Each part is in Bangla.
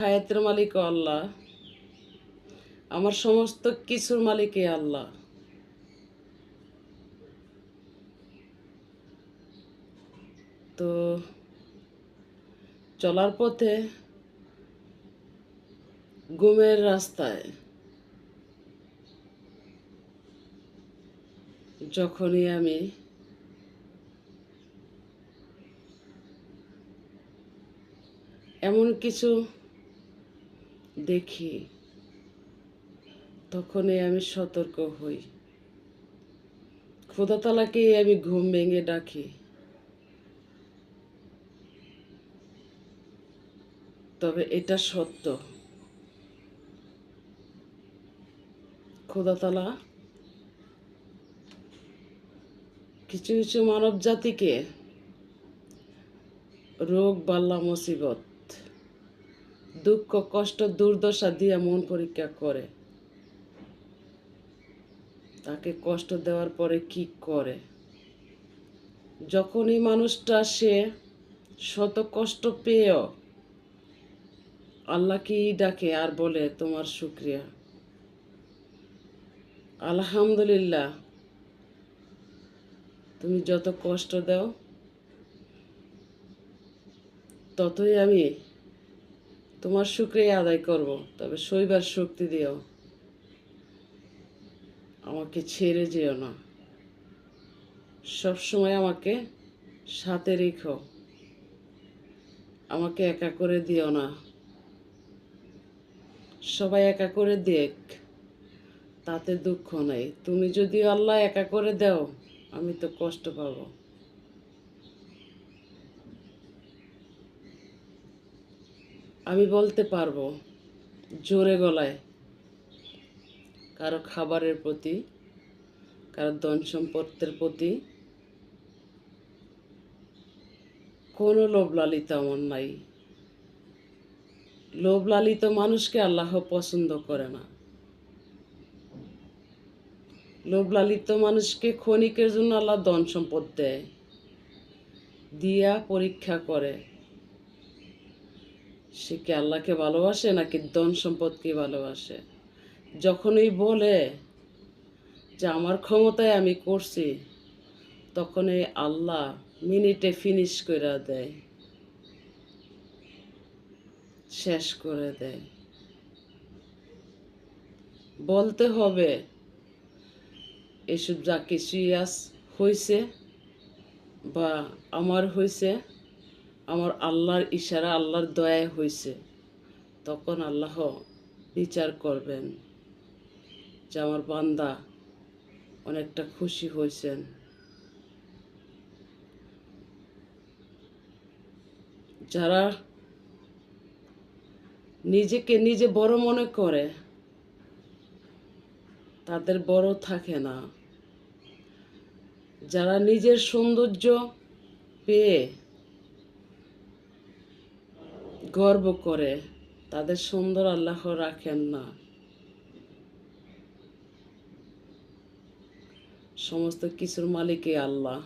হায়াতের মালিক আল্লাহ। আমার সমস্ত কিছুর মালিক আল্লাহ। তো চলার পথে ঘুমের রাস্তায় যখনই আমি এমন কিছু দেখি, তখনই আমি সতর্ক হই। খোদাতালাকে আমি ঘুম ভেঙে ডাকি। তবে এটা সত্য। খোদাতালা কিছু কিছু মানব জাতিকে রোগ বাল্লা মুসিবত দুঃখ, কষ্ট, দুর্দশা দিয়ে মন পরীক্ষা করে। তাকে কষ্ট দেওয়ার পরে কি করে? যখনই মানুষটা সে শত কষ্ট পেয়েও আল্লাহকেই ডাকে আর বলে, তোমার শুক্রিয়া। আলহামদুলিল্লাহ, তুমি যত কষ্ট দাও, ততই আমি তোমার শুক্রিয়া আদায় করব, তবে শৈবার শক্তি দিও। আমাকে ছেড়ে যেও না। সবসময় আমাকে সাথে রেখো। আমাকে একা করে দিও না। সবাই একা করে দেখ, তাতে দুঃখ নেই। তুমি যদি আল্লাহ একা করে দাও, আমি তো কষ্ট পাবো। আমি বলতে পারব, জোরে গলায়, কারও খাবারের প্রতি, কারও ধন সম্পদের প্রতি কোনো লোভ লালিতা আমার নাই। লোভ লালিত মানুষকে আল্লাহ পছন্দ করে না। লোভ লালিত মানুষকে ক্ষণিকের জন্য আল্লাহ ধন সম্পদ দেয়, দিয়া পরীক্ষা করে। সে কি আল্লাহকে ভালোবাসে নাকি ধন সম্পদকে ভালোবাসে? যখনই বলে যে আমার ক্ষমতায় আমি করছি, তখনই আল্লাহ মিনিটে ফিনিশ করে দেয়, শেষ করে দেয়। বলতে হবে, এসব যা কিছুই আস হয়েছে বা আমার হয়েছে আমার আল্লাহর ইশারা, আল্লাহর দয়ায় হয়েছে তখন আল্লাহ বিচার করবেন যে আমার বান্দা অনেকটা খুশি হয়েছেন যারা নিজেকে নিজে বড় মনে করে, তাদের বড় থাকে না। যারা নিজের সৌন্দর্য পেয়ে গর্ব করে, তাদের সুন্দর আল্লাহ রাখেন না। সমস্ত কিছুর মালিকই আল্লাহ।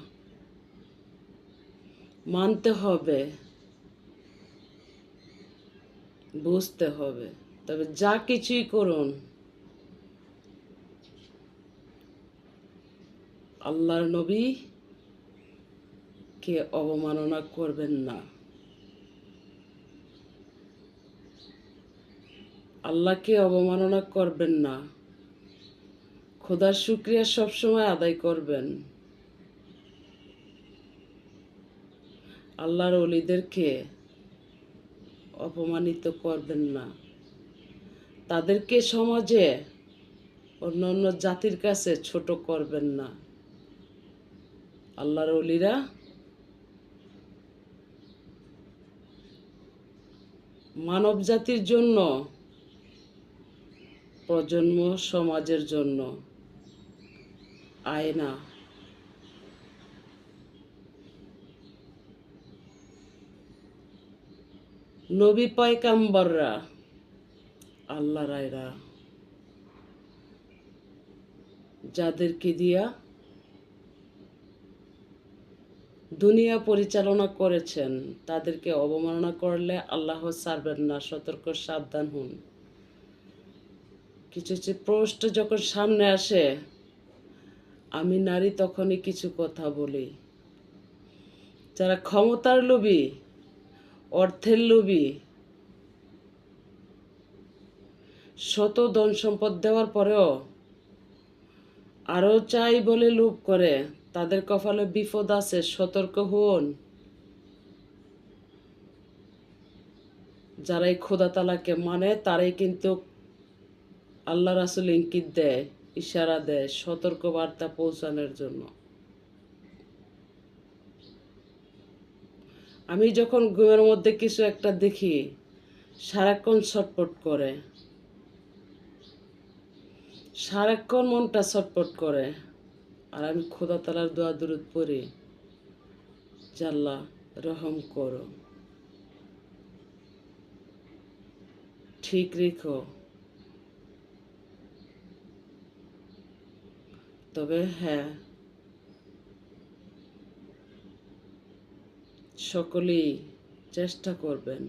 মানতে হবে, বুঝতে হবে। তবে যা কিছুই করুন, আল্লাহর নবী কে অবমাননা করবেন না। আল্লাহকে অবমাননা করবেন না। খোদার শুক্রিয়া সবসময় আদায় করবেন। আল্লাহর অলিদেরকে অপমানিত করবেন না। তাদেরকে সমাজে অন্য অন্য জাতির কাছে ছোট করবেন না। আল্লাহর অলিরা মানব জাতির জন্য প্রজন্ম সমাজের জন্য। আয়না নবী পয়কাম্বররা আল্লাহ রায়রা, যাদেরকে দিয়া দুনিয়া পরিচালনা করেছেন, তাদেরকে অবমাননা করলে আল্লাহ ছাড়বেন না, সতর্ক, সাবধান হন। কিছু কিছু প্রশ্ন যখন সামনে আসে, আমি নারী তখনই কিছু কথা বলি। যারা ক্ষমতার লোভী, অর্থের লোভী, শত ধন সম্পদ দেওয়ার পরেও আরও চাই বলে লোভ করে, তাদের কপালে বিপদ আছে, সতর্ক হন। যারা এই খোদা তালাকে মানে তারাই কিন্তু আল্লাহ রাসুল ইঙ্কিত দেয়, ইশারা দেয় সতর্ক বার্তা পৌঁছানোর জন্য। আমি যখন ঘুমের মধ্যে কিছু একটা দেখি, সারাক্ষণ ছটপট করে। সারাক্ষণ মনটা ছটপট করে। আর আমি খোদা তালার দোয়া দূরত পড়ি জাল্লা রহম করো। ঠিক রেখো। তবে হ্যাঁ সকলেই চেষ্টা করবেন।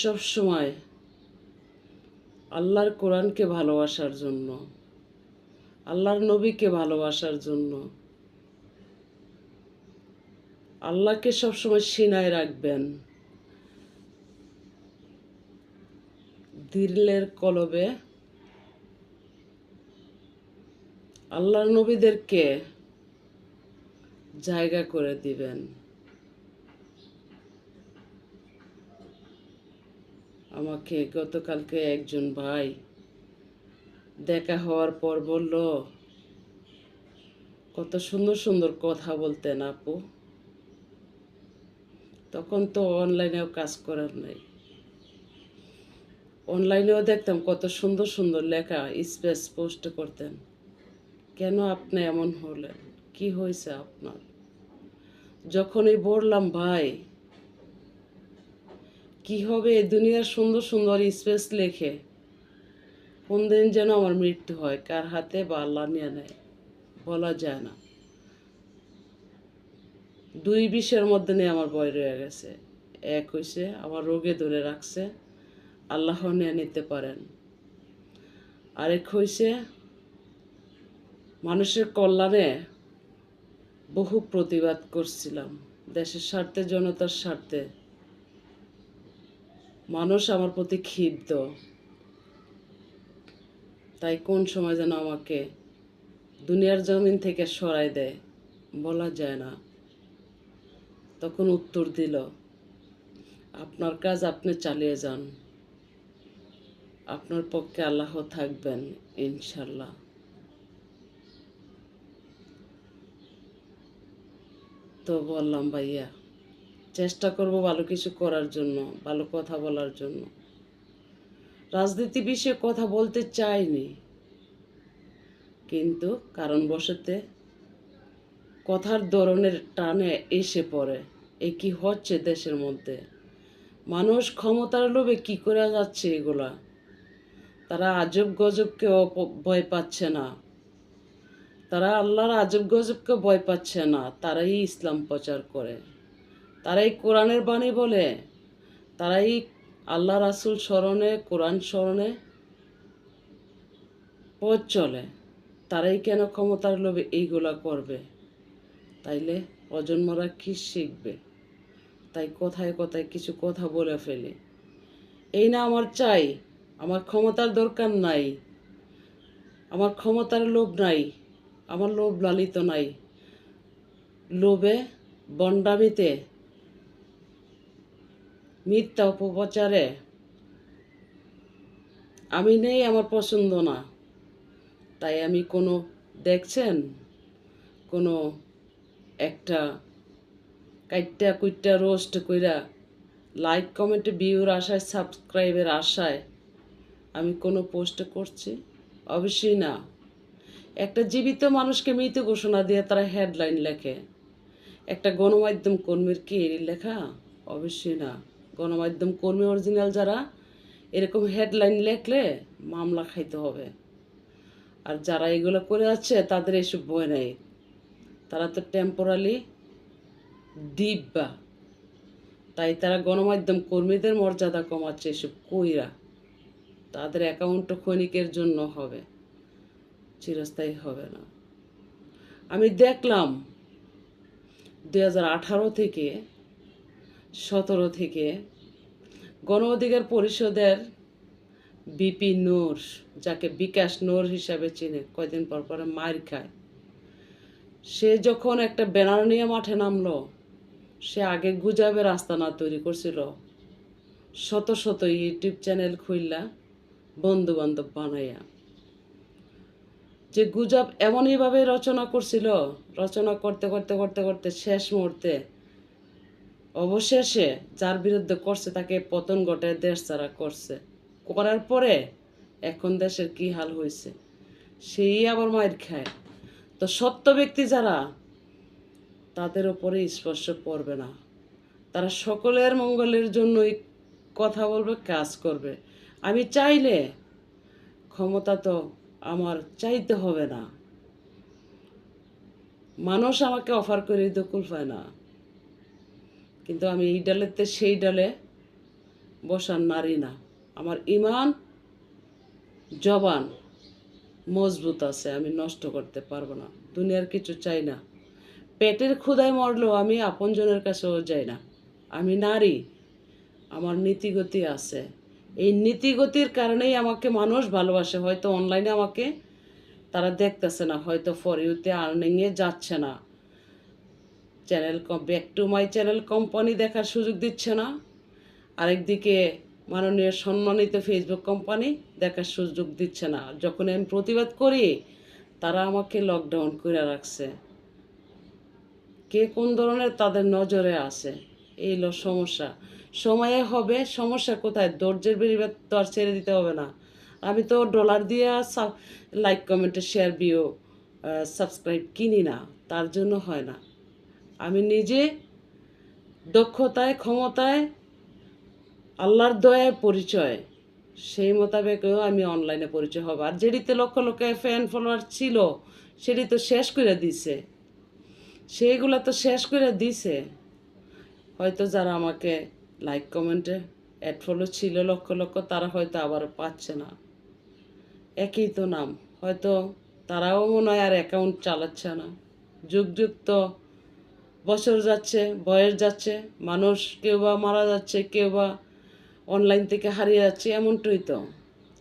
সব সময় আল্লাহর কোরআনকে ভালোবাসার জন্য, আল্লাহর নবীকে ভালোবাসার জন্য, আল্লাহকে সবসময় সিনায় রাখবেন। দিলের কলবে আল্লাহর নবীদেরকে জায়গা করে দিবেন। আমাকে গতকালকে একজন ভাই দেখা হওয়ার পর বলল, কত সুন্দর সুন্দর কথা বলতেন আপু। তখন তো অনলাইনেও কাজ করার নাই। অনলাইনেও দেখতাম কত সুন্দর সুন্দর লেখা, স্পেস পোস্ট করতেন। কেন আপনি এমন হলেন? কি হয়েছে আপনার? যখনই বললাম, ভাই, কি হবে? দুনিয়ার সুন্দর সুন্দর স্পেস লেখে। কোন দিন যেন আমার মৃত্যু হয়, কার হাতে বা আল্লাহ নিয়ে নেয়, বলা যায় না। দুই বিষের মধ্যে নিয়ে আমার বয় রয়ে গেছে। এক হইছে, আমার রোগে ধরে রাখছে আল্লাহ নিয়ে নিতে পারেন। আরেক হইছে মানুষের কল্যাণে বহু প্রতিবাদ করছিলাম। দেশের স্বার্থে, জনতার স্বার্থে। মানুষ আমার প্রতি ক্ষিপ্ত। তাই কোন সময় যেন আমাকে দুনিয়ার জমিন থেকে সরাই দেয়, বলা যায় না। তখন উত্তর দিল, আপনার কাজ আপনি চালিয়ে যান। আপনার পক্ষে আল্লাহ থাকবেন, ইনশাল্লাহ। তো বললাম, ভাইয়া, চেষ্টা করব ভালো কিছু করার জন্য, ভালো কথা বলার জন্য। রাজনীতি বিষয়ে কথা বলতে চাইনি কিন্তু কারণ বসতে কথার ধরনের টানে এসে পড়ে, এ কি হচ্ছে দেশের মধ্যে? মানুষ ক্ষমতার লোভে কি করে যাচ্ছে এগুলা? তারা আজব গজবকে ভয় পাচ্ছে না। তারা আল্লাহর আজব গজবকে ভয় পাচ্ছে না, তারাই ইসলাম প্রচার করে। তারাই কোরআনের বাণী বলে, তারাই আল্লাহ রাসুল স্মরণে, কোরআন স্মরণে পথ চলে। তারাই কেন ক্ষমতার লোভে এইগুলা করবে? তাইলে প্রজন্মরা কি শিখবে? তাই কথায় কথায় কিছু কথা বলে ফেলে। এই না আমার চাই, আমার ক্ষমতার দরকার নাই, আমার ক্ষমতার লোভ নাই। আমার লোভ লালিত নাই। লোভে বন্ডামিতে মিথ্যা অপপ্রচারে আমি নেই, আমার পছন্দ না। তাই আমি কোনো, দেখছেন? কোনো একটা কাইটটা কুইটটা রোস্ট কইরা লাইক, কমেন্টে ভিউর আশায়, সাবস্ক্রাইবের আশায় আমি কোনো পোস্ট করছি? অবশ্যই না। একটা জীবিত মানুষকে মৃত ঘোষণা দিয়ে তারা হেডলাইন লেখে। একটা গণমাধ্যম কর্মীর কি এই লেখা? অবশ্যই না। গণমাধ্যম কর্মী অরিজিনাল যারা, এরকম হেডলাইন লেখলে মামলা খাইতে হবে। আর যারা এগুলো করে যাচ্ছে তাদের এসব ভয় নেই। তারা তো টেম্পোরালি দিব্যা তাই তারা গণমাধ্যম কর্মীদের মর্যাদা কমাচ্ছে এসব কইরা। তাদের অ্যাকাউন্টও ক্ষণিকের জন্য হবে। চিরস্থায়ী হবে না। আমি দেখলাম দু হাজার আঠারো থেকে সতেরো থেকে গণ অধিকার পরিষদের বিপি নূর, যাকে বিকাশ নূর হিসাবে চিনে, কয়দিন পর পরে মার খায়। সে যখন একটা ব্যানার নিয়ে মাঠে নামলো, সে আগে গুজাবে রাস্তা না তৈরি করছিল। শত শত ইউটিউব চ্যানেল খুললা বন্ধু বান্ধব বানাইয়া। যে গুজব এমনইভাবে রচনা করছিল, রচনা করতে করতে করতে করতে শেষ মুহূর্তে, অবশেষে যার বিরুদ্ধে করছে তাকে পতন ঘটে দেশ ছাড়া করছে। করার পরে এখন দেশের কি হাল হয়েছে, সেই আবার মায়ের খায় তো সত্য ব্যক্তি যারা, তাদের ওপরে স্পর্শ পড়বে না। তারা সকলের মঙ্গলের জন্যই কথা বলবে, কাজ করবে। আমি চাইলে ক্ষমতা তো আমার চাইতে হবে না। মানুষ আমাকে অফার করে দকুল পায় না। কিন্তু আমি এই ডালেতে সেই ডালে বসার নারী না। আমার ইমান জবান মজবুত আছে, আমি নষ্ট করতে পারব না। দুনিয়ার কিছু চাই না। পেটের ক্ষুধায় মরলেও আমি আপনজনের কাছেও যাই না। আমি নারী, আমার নীতিগতি আছে। এই নীতিগতির কারণেই আমাকে মানুষ ভালোবাসে। হয়তো অনলাইনে আমাকে তারা দেখতেছে না, হয়তো ফর ইউতে আর্নিংয়ে যাচ্ছে না। Channel back to my channel company দেখার সুযোগ দিচ্ছে না। আরেকদিকে মাননীয় সম্মানিত ফেসবুক কোম্পানি দেখার সুযোগ দিচ্ছে না। যখন আমি প্রতিবাদ করি, তারা আমাকে লকডাউন করে রাখছে। কে কোন ধরনের তাদের নজরে আছে? এই হলো সমস্যা। সময়ে হবে, সমস্যা কোথায়? ধৈর্যের বেরিবার তো আর ছেড়ে দিতে হবে না। আমি তো ডলার দিয়ে লাইক কমেন্টে শেয়ার বিও সাবস্ক্রাইব কিনি না, তার জন্য হয় না। আমি নিজে দক্ষতায়, ক্ষমতায়, আল্লাহর দয়ায় পরিচয়, সেই মোতাবেকও আমি অনলাইনে পরিচয় হব। আর যেটিতে লক্ষ লক্ষ ফ্যান ফলোয়ার ছিল, সেটি তো শেষ করে দিছে। সেইগুলো তো শেষ করে দিছে। হয়তো যারা আমাকে লাইক কমেন্টে অ্যাড ফলো ছিল লক্ষ লক্ষ, তারা হয়তো আবার পাচ্ছে না। একই তো নাম। হয়তো তারাও মনে হয় আর অ্যাকাউন্ট চালাচ্ছে না। যুগ যুগ তো বছর যাচ্ছে, বয়স যাচ্ছে, মানুষ কেউ বা মারা যাচ্ছে, কেউ বা অনলাইন থেকে হারিয়ে যাচ্ছে, এমনটাই তো।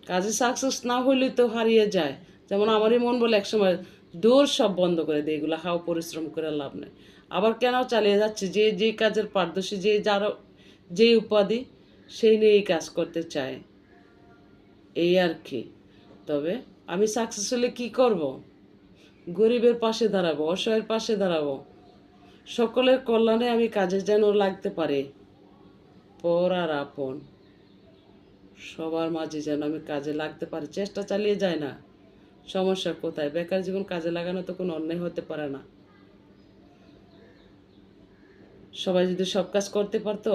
কাজে সাকসেস না হইলে তো হারিয়ে যায়। যেমন আমারই মন বলে একসময় দূর সব বন্ধ করে দেয়, এগুলো হাও পরিশ্রম করে লাভ নেই। আবার কেন চালিয়ে যাচ্ছে? যে যে কাজের পারদর্শী, যে যার যে উপাধি সেই নিয়ে এই কাজ করতে চায়। এই আর কি। তবে আমি সাকসেস হলে কী করব? গরিবের পাশে দাঁড়াবো, অসহায়ের পাশে দাঁড়াবো। সকলের কল্যাণে আমি কাজে যেন লাগতে পারি। পর আর আপন। সবার মাঝে যেন আমি কাজে লাগতে পারি। চেষ্টা চালিয়ে যায় না। সমস্যা কোথায়? বেকার জীবন কাজে লাগানো তো কোনো অন্যায় হতে পারে না। সবাই যদি সব কাজ করতে পারতো